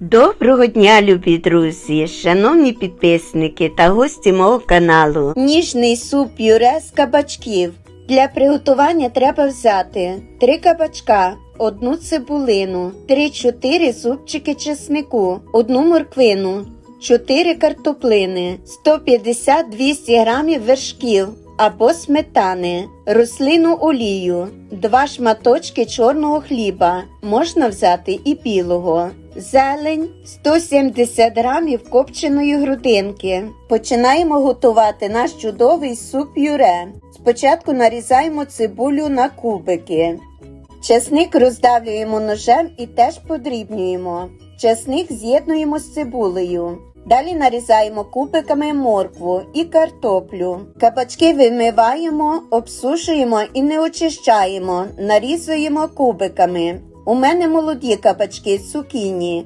Доброго дня, любі друзі, шановні підписники та гості мого каналу. Ніжний суп пюре з кабачків. Для приготування треба взяти 3 кабачка, одну цибулину, 3-4 зубчики чеснику, одну морквину, 4 картоплини, 150-200 грамів вершків або сметани, рослину олію, 2 шматочки чорного хліба, можна взяти і білого, зелень, 170 грамів копченої грудинки. Починаємо готувати наш чудовий суп пюре. Спочатку нарізаємо цибулю на кубики. Часник роздавлюємо ножем і теж подрібнюємо. Часник з'єднуємо з цибулею. Далі нарізаємо кубиками моркву і картоплю. Кабачки вимиваємо, обсушуємо і не очищаємо, нарізуємо кубиками. У мене молоді кабачки з цукіні.